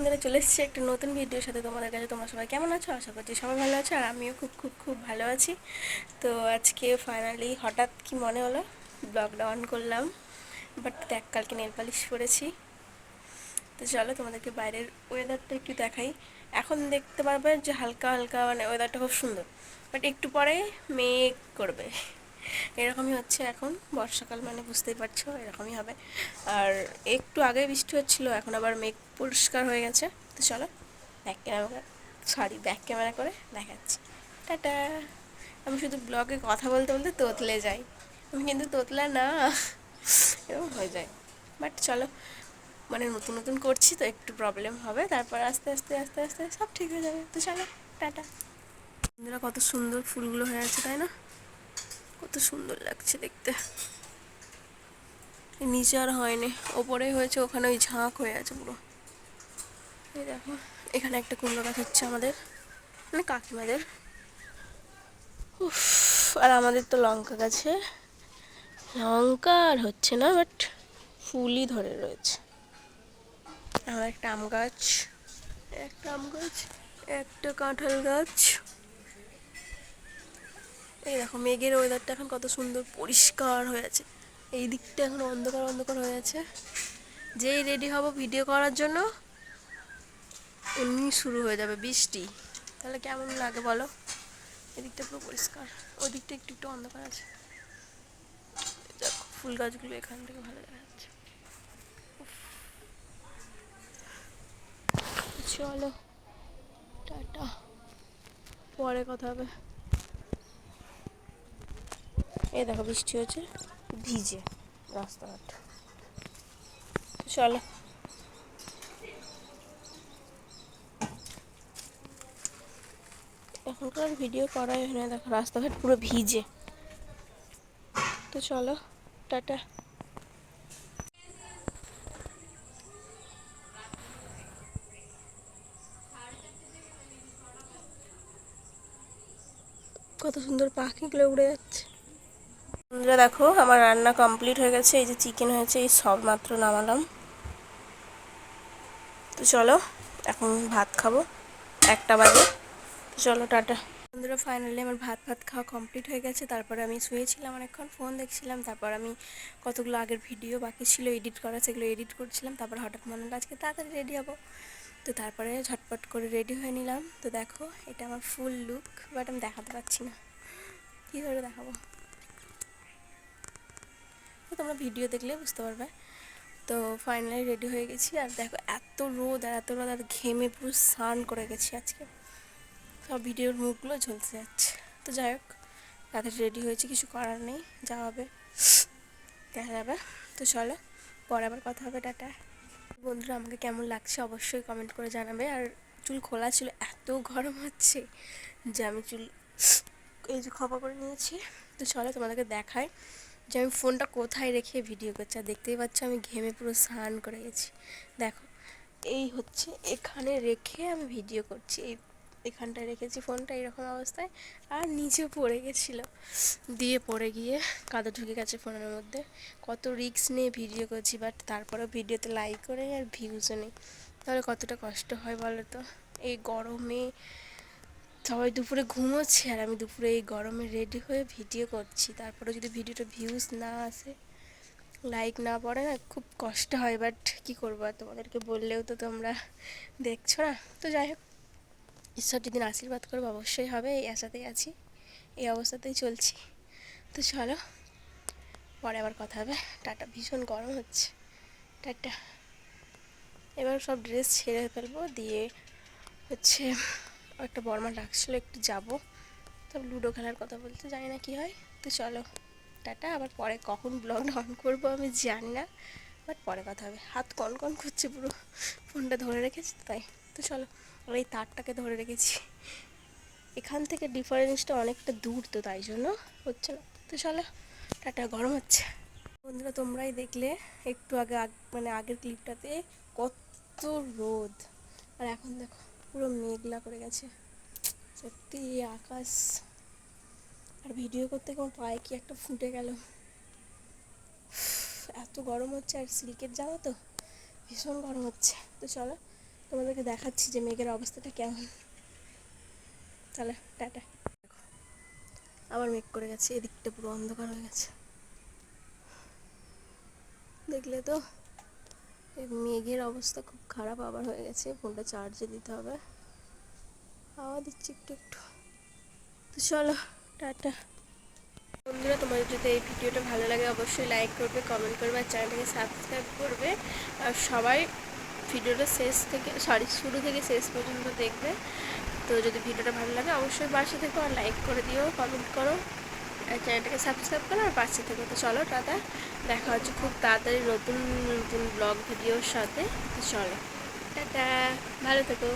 বন্ধুরা চলে এসেছি একটা নতুন ভিডিওর সাথে তোমাদের কাছে। তোমরা সবাই কেমন আছো? আশা করছি সবাই ভালো আছো আর আমিও খুব খুব খুব ভালো আছি। তো আজকে ফাইনালি হঠাৎ কি মনে হলো? ব্লগটা অন করলাম বাট দেখ কালকে নেল পালিশ পরেছি। তো চলো তোমাদেরকে বাইরের ওয়েদারটা একটু দেখাই। এখন দেখতে পারবে যে হালকা হালকা মানে ওয়েদারটা খুব সুন্দর বাট একটু পরে মেঘ করবে। এরকমই হচ্ছে এখন। বর্ষাকাল মানে বুঝতেই পারছ, এরকমই হবে। আর একটু আগে বৃষ্টি হচ্ছিল, এখন আবার মেঘ পরিষ্কার হয়ে গেছে। তো চলো back camera sorry back camera করে দেখাচ্ছি। টাটা! আমি শুধু ব্লগে কথা বলতে বলতে তোতলে যাই। আমি কিন্তু তোতলা না, এরকম হয়ে যায়। বাট চলো মানে নতুন নতুন করছি তো একটু প্রবলেম হবে। তারপর আস্তে আস্তে আস্তে আস্তে সব ঠিক হয়ে যাবে। তো চলো, টাটা! বন্ধুরা, কত সুন্দর ফুলগুলো হয়ে আছে, তাই না? কত সুন্দর লাগছে দেখতে। নিচে আর হয়নি, ওপরে হয়েছে, ওখানে ওই ঝাঁক হয়ে আছে পুরো। এই দেখো, এখানে একটা কুমড়ো গাছ হচ্ছে আমাদের মানে কাকিমাদের। আর আমাদের তো লঙ্কা গাছে। লঙ্কা আর হচ্ছে না, বাট ফুলই ধরে রয়েছে। আমার একটা আম গাছ, একটা আম গাছ, একটা কাঁঠাল গাছ। এই দেখো, মেঘের ওয়েদারটা এখন কত সুন্দর পরিষ্কার হয়ে আছে। এই দিকটা এখন অন্ধকার অন্ধকার হয়ে আছে। যেই রেডি হব ভিডিও করার জন্য, এমনি শুরু হয়ে যাবে বৃষ্টি। তাহলে কেমন লাগে বলো? এদিকটা পুরো পরিষ্কার ওই দিকটা একটু একটু অন্ধকার আছে। দেখো ফুল গাছগুলো এখান থেকে ভালো দেখা যাচ্ছে। চলো, টাটা। পরে কথা হবে। এই দেখো বৃষ্টি হচ্ছে। ভিজে রাস্তাঘাট। চলো। এখনকার ভিডিও করাই হয় না দেখো রাস্তাঘাট পুরো ভিজে। তো চলো টাটা। কত সুন্দর পাখিগুলো উড়ে যাচ্ছে। বন্ধুরা দেখো, আমার রান্না কমপ্লিট হয়ে গেছে। এই যে চিকেন হয়েছে, এই সব মাত্র নামালাম। তো চলো, এখন ভাত খাব। একটা বাজে। তো চলো, টাটা। বন্ধুরা ফাইনালি আমার ভাত ভাত খাওয়া কমপ্লিট হয়ে গেছে। তারপরে আমি শুয়েছিলাম অনেকক্ষণ ফোন দেখছিলাম। তারপর আমি কতগুলো আগের ভিডিও বাকি ছিল এডিট করা, সেগুলো এডিট করছিলাম। তারপর হঠাৎ মনে হলো আজকে তাড়াতাড়ি রেডি হব। তো তারপরে ঝটপট করে রেডি হয়ে নিলাম। তো দেখো, এটা আমার ফুল লুক বাট আমি দেখাতে পারছি না। কী করে দেখাবো? তোমরা ভিডিও দেখলে বুঝতে পারবে। তো ফাইনালি রেডি হয়ে গেছি। আর দেখো, এত রোদ আর এত রোদ আর ঘেমে পুরো স্নান করে গেছি আজকে। সব ভিডিওর মুখগুলো ঝলসে যাচ্ছে। তো যাই হোক তাদের রেডি হয়েছে, কিছু করার নেই যা হবে। দেখা যাবে। তো চলো, পরে আবার কথা হবে, টাটা। বন্ধুরা, আমাকে কেমন লাগছে অবশ্যই কমেন্ট করে জানাবে। আর চুল খোলা ছিল, এত গরম হচ্ছে যে আমি চুল এই যে খপা করে নিয়েছি। তো চলো তোমাদেরকে দেখায় যে আমি ফোনটা কোথায় রেখে ভিডিও করছি, আর দেখতেই পাচ্ছ আমি ঘেমে পুরো স্নান করে গেছি। দেখো, এই হচ্ছে এখানে রেখে আমি ভিডিও করছি। এই এখানটায় রেখেছি ফোনটা এরকম অবস্থায়, আর নিচে পড়ে গেছিল দিয়ে পড়ে গিয়ে কাদা ঢুকে গেছে ফোনের মধ্যে। কত রিস্ক নিয়ে ভিডিও করছি বাট তারপরেও ভিডিওতে লাইক করে আর ভিউজও নেই। তাহলে কতটা কষ্ট হয় বলো তো? এই গরমে সবাই দুপুরে ঘুমোচ্ছে আর আমি দুপুরে এই গরমে রেডি হয়ে ভিডিও করছি। তারপরে যদি ভিডিওটা ভিউজ না আসে লাইক না পড়ে, না, খুব কষ্ট হয় বাট কী করব আর তোমাদেরকে বললেও তো তোমরা দেখছ না। তো যাই হোক ঈশ্বর যদি আশীর্বাদ করবে, অবশ্যই হবে, এই আশাতেই আছি, এই অবস্থাতেই চলছি। তো চলো, পরে আবার কথা হবে। টাটা, ভীষণ গরম হচ্ছে। টাটা। এবার সব ড্রেস ছেড়ে ফেলব, দিয়ে হচ্ছে একটা বর্মা ডাকছিল, একটু যাব। তবে লুডো খেলার কথা বলতে জানি না কি হয়। তো চলো, টাটা। আবার পরে কখন ব্লগ অন করব আমি জানি না। বাট পরে কথা হবে। হাত কন কন করছে পুরো। ফোনটা ধরে রেখেছি তাই। তো চলো এই তারটাকে ধরে রেখেছি। এখান থেকে ডিফারেন্সটা অনেকটা দূর তো তাই জন্য হচ্ছে না। তো চলো, টাটা। গরম হচ্ছে। বন্ধুরা, তোমরাই দেখলে একটু আগ- মানে আগের ক্লিপটাতে কত রোদ। আর এখন দেখো। পুরো মেঘলা করে গেছে। সত্যি আকাশ। আর ভিডিও করতে কেমন পায়ে কি একটা ফুটে গেল। এত গরম হচ্ছে, আর সিল্কের জামা তো? ভীষণ গরম হচ্ছে। তো চলো, তোমাদেরকে দেখাচ্ছি যে মেঘের অবস্থাটা কেমন। তাহলে টাটা। আবার মেঘ করে গেছে, এদিকটা পুরো অন্ধকার হয়ে গেছে। দেখলে তো? মেঘের অবস্থা খুব খারাপ আবার হয়ে গেছে, ফোনটা চার্জে দিতে হবে। হাওয়া দিচ্ছে একটু একটু। তো চলো, টাটা। বন্ধুরা, তোমাদের যদি এই ভিডিওটা ভালো লাগে, অবশ্যই লাইক করবে কমেন্ট করবে, আর চ্যানেলটাকে সাবস্ক্রাইব করবে। আর সবাই ভিডিওটা শেষ থেকে সরি শুরু থেকে শেষ পর্যন্ত দেখবে। তো যদি ভিডিওটা ভালো লাগে, অবশ্যই পাশে থেকো আর লাইক করে দিও কমেন্ট করো। চ্যানেলটাকে সাবস্ক্রাইব করো আর পাশে থেকো। তো চলো টাটা, দেখা হচ্ছে খুব তাড়াতাড়ি নতুন নতুন ব্লগ ভিডিওর সাথে। চলো, টাটা, ভালো থেকো।